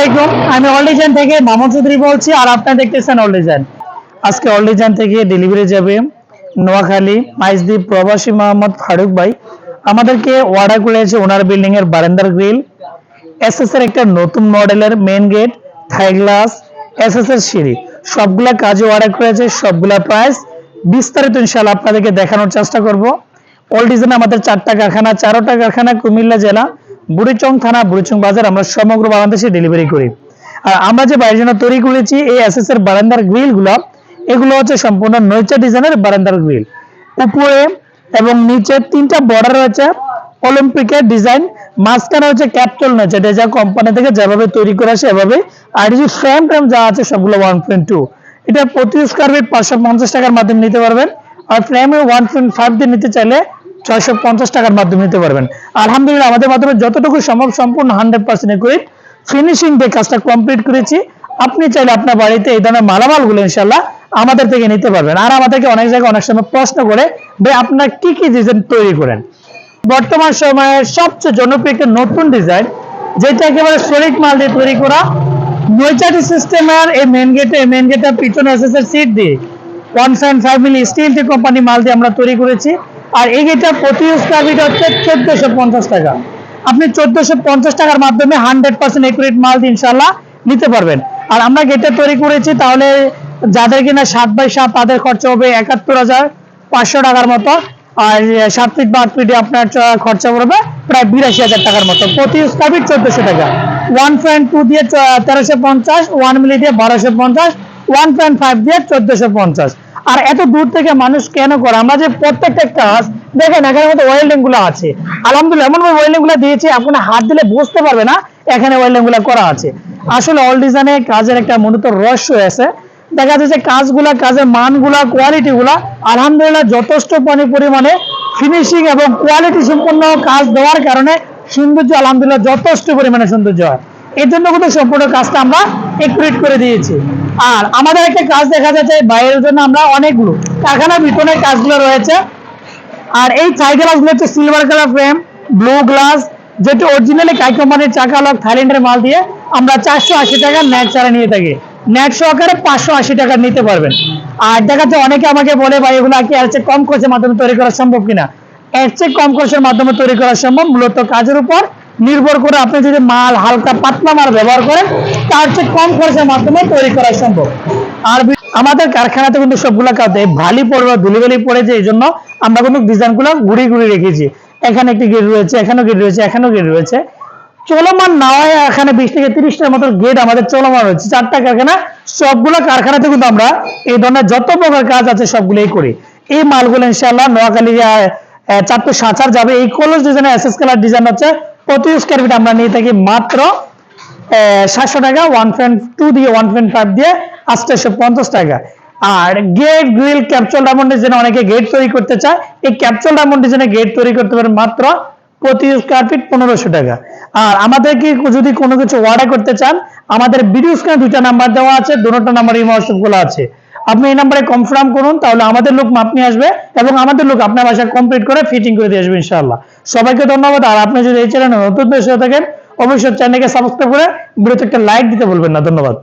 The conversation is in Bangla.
আলাইকুম। আমি অল থেকে মামুন চৌধুরী বলছি আর দেখতেছেন আজকে থেকে ডেলিভারি যাবে নোয়াখালী মাইজদ্বীপ প্রবাসী মোহাম্মদ ফারুক ভাই। আমাদেরকে করেছে ওনার বিল্ডিং এর বারান্দার গ্রিল এসএস এর একটা নতুন মডেলের main gate Thai glass SS এর সিঁড়ি। সবগুলা কাজে অর্ডার করেছে সবগুলা প্রাইস বিস্তারিত ইনশাআল্লাহ আপনাদেরকে দেখানোর চেষ্টা করব। অল ডিজাইন আমাদের চারটা কারখানা, চারোটা কারখানা কুমিল্লা জেলা। বুড়িচং থানা, বুড়িচং বাজার আমরা সমগ্র বাংলাদেশে ডেলিভারি করি। আর আমরা যে বাইরের জন্য তৈরি করেছি, এই এসএস এর বারান্দার গ্রিলগুলো এগুলো হচ্ছে সম্পূর্ণ নৈচা ডিজাইনের বারান্দার গ্রিল উপরে এবং নিচে তিনটা বর্ডার রয়েছে অলিম্পিকের ডিজাইন মাঝখানে হচ্ছে ক্যাপিটাল নয়েছে এটা যা কোম্পানি থেকে যেভাবে তৈরি করে আসে এভাবে, আর যে ফ্রেম ফ্রেম যা আছে সবগুলো ওয়ান পয়েন্ট টু এটা প্রতি স্কোয়ার ফিট পাঁচশো পঞ্চাশ টাকার মাধ্যমে নিতে পারবেন, আর ফ্রেমে ওয়ান পয়েন্ট ফাইভ দিয়ে নিতে চাইলে ছয়শো পঞ্চাশ টাকার মাধ্যমে নিতে পারবেন। আলহামদুলিল্লাহ আমাদের মাধ্যমে যতটুকু সম্ভব সম্পূর্ণ হান্ড্রেড পার্সেন্ট একুরেট ফিনিশিং দিয়ে কাজটা কমপ্লিট করেছি, আপনি চাইলে আপনার বাড়িতে এই ধরনের মালামালগুলো ইনশাল্লাহ আমাদের থেকে নিতে পারবেন। আর আমাদেরকে অনেক জায়গায় অনেক সময় প্রশ্ন করে ভাই আপনার কি কি ডিজাইন তৈরি করেন? বর্তমান সময়ে সবচেয়ে জনপ্রিয় একটা নতুন ডিজাইন যেটা একেবারে সলিড মাল দিয়ে তৈরি করা নৈচাটি সিস্টেমের এই মেন গেটে মেন গেটের পিছনে সিট দিয়ে one point five steel company মাল দিয়ে আমরা তৈরি করেছি আর এই গেটটা প্রতি স্কোয়ার ফিট হচ্ছে চোদ্দশো পঞ্চাশ টাকা। আপনি চোদ্দশো পঞ্চাশ টাকার মাধ্যমে হান্ড্রেড পার্সেন্ট একুরেট মাল ইনশাল্লাহ নিতে পারবেন। আর আমরা গেটটা তৈরি করেছি, তাহলে যাদের কিনা সাত বাই সাত তাদের খরচা হবে একাত্তর হাজার পাঁচশো টাকার মতো। আর সাত ফিট বা আট ফিটে আপনার খরচা পড়বে প্রায় বিরাশি হাজার টাকার মতো। প্রতি স্কোয়ার ফিট চোদ্দশো টাকা। ওয়ান পয়েন্ট টু দিয়ে তেরোশো পঞ্চাশ ওয়ান মিলি দিয়ে বারোশো পঞ্চাশ ওয়ান পয়েন্ট ফাইভ দিয়ে চোদ্দশো পঞ্চাশ। আর এত দূর থেকে মানুষ কেন করে? আমরা যে প্রত্যেকটা কাজ, দেখেন এখানে মতো ওয়েল্ডিংগুলো আছে। আলহামদুলিল্লাহ, এমন ভাবে ওয়েল্ডিংগুলো দিয়েছে, আপনি হাত দিলে বুঝতে পারবে না, এখানে ওয়েল্ডিংগুলো করা আছে। আসলে অল ডিজাইনে কাজের একটা মূলত রহস্য আছে। দেখা যাচ্ছে কাজগুলা, কাজের মানগুলা কোয়ালিটি গুলা, আলহামদুলিল্লাহ যথেষ্ট পরি- পরিমাণে ফিনিশিং এবং কোয়ালিটি সম্পন্ন কাজ দেওয়ার কারণে সৌন্দর্য আলহামদুলিল্লাহ যথেষ্ট পরিমাণে সৌন্দর্য হয়। এর জন্য কিন্তু সম্পূর্ণ কাজটা আমরা একুরেট করে দিয়েছি। আর আমাদের একটা কাজ দেখা যাচ্ছে, বাইরের জন্য আমরা অনেকগুলো কারখানার ভিতরে কাজগুলো রয়েছে। আর এই থাই গ্লাসগুলো হচ্ছে silver colour frame blue glass যেটা অরিজিনালি কাই কোম্পানির চাকা লক থাইল্যান্ডের মাল দিয়ে আমরা চারশো আশি টাকা নেট ছাড়া নিয়ে থাকি। নেট সহকারে পাঁচশো আশি টাকা নিতে পারবেন। আর দেখা যাচ্ছে অনেকে আমাকে বলে, ভাই, এগুলো কি আর কম খরচের মাধ্যমে তৈরি করা সম্ভব কিনা? এর চেয়ে কম খরচের মাধ্যমে তৈরি করা সম্ভব, মূলত কাজের উপর নির্ভর করে আপনি যদি মাল হালকা পাতলা মাল ব্যবহার করেন, তার চেয়ে কম খরচের মাধ্যমে তৈরি করা সম্ভব। আর আমাদের কারখানাতে কিন্তু সবগুলো কাজ ভালি পড়বে ধুলিবালি পড়েছে এই জন্য আমরা কিন্তু ডিজাইনগুলো ঘুরিয়ে ঘুরিয়ে রেখেছি। এখানে একটি গেট রয়েছে, এখানেও গেট রয়েছে, এখানেও গেট রয়েছে। চলমান না হয় এখানে বিশ থেকে তিরিশটার মতো গেট আমাদের চলমান রয়েছে। চারটা কারখানা, সবগুলো কারখানাতে কিন্তু আমরা এই ধরনের যত প্রকার কাজ আছে সবগুলোই করি। এই মালগুলো ইনশাল্লাহ নোয়াখালী চারটে সাঁচার যাবে। এই কলস ডিজাইনের এসএস কালার ডিজাইন হচ্ছে প্রতি স্কোয়ার ফিট আমরা নিয়ে থাকি মাত্র সাতশো টাকা ওয়ান পয়েন্ট টু দিয়ে ওয়ান পয়েন্ট ফাইভ দিয়ে আটশো পঞ্চাশ টাকা। আর গেট গ্রিল ক্যাপচুয়াল ডায়মন্ড ডিজাইনে অনেকে গেট তৈরি করতে চায়। এই ক্যাপচুয়াল ডায়মন্ড ডিজাইনে গেট তৈরি করতে পারেন মাত্র প্রতি স্কোয়ার ফিট পনেরোশো টাকা। আর আমাদেরকে যদি কোনো কিছু অর্ডার করতে চান, আমাদের ভিডিও স্ক্রিনে দুইটা নাম্বার দেওয়া আছে, দুটো নাম্বার এই গুলো আছে। আপনি এই নাম্বারে কনফার্ম করুন, তাহলে আমাদের লোক মাপ নিয়ে আসবে এবং আমাদের লোক আপনার বাসা কমপ্লিট করে ফিটিং করে দিয়ে আসবে ইনশাআল্লাহ। সবাইকে ধন্যবাদ। আর আপনি যদি এই চ্যানেলে নতুন দেশে থাকেন, অবশ্যই চ্যানেলকে সাবস্ক্রাইব করে ভিডিওতে একটা লাইক দিতে বলবেন না। ধন্যবাদ।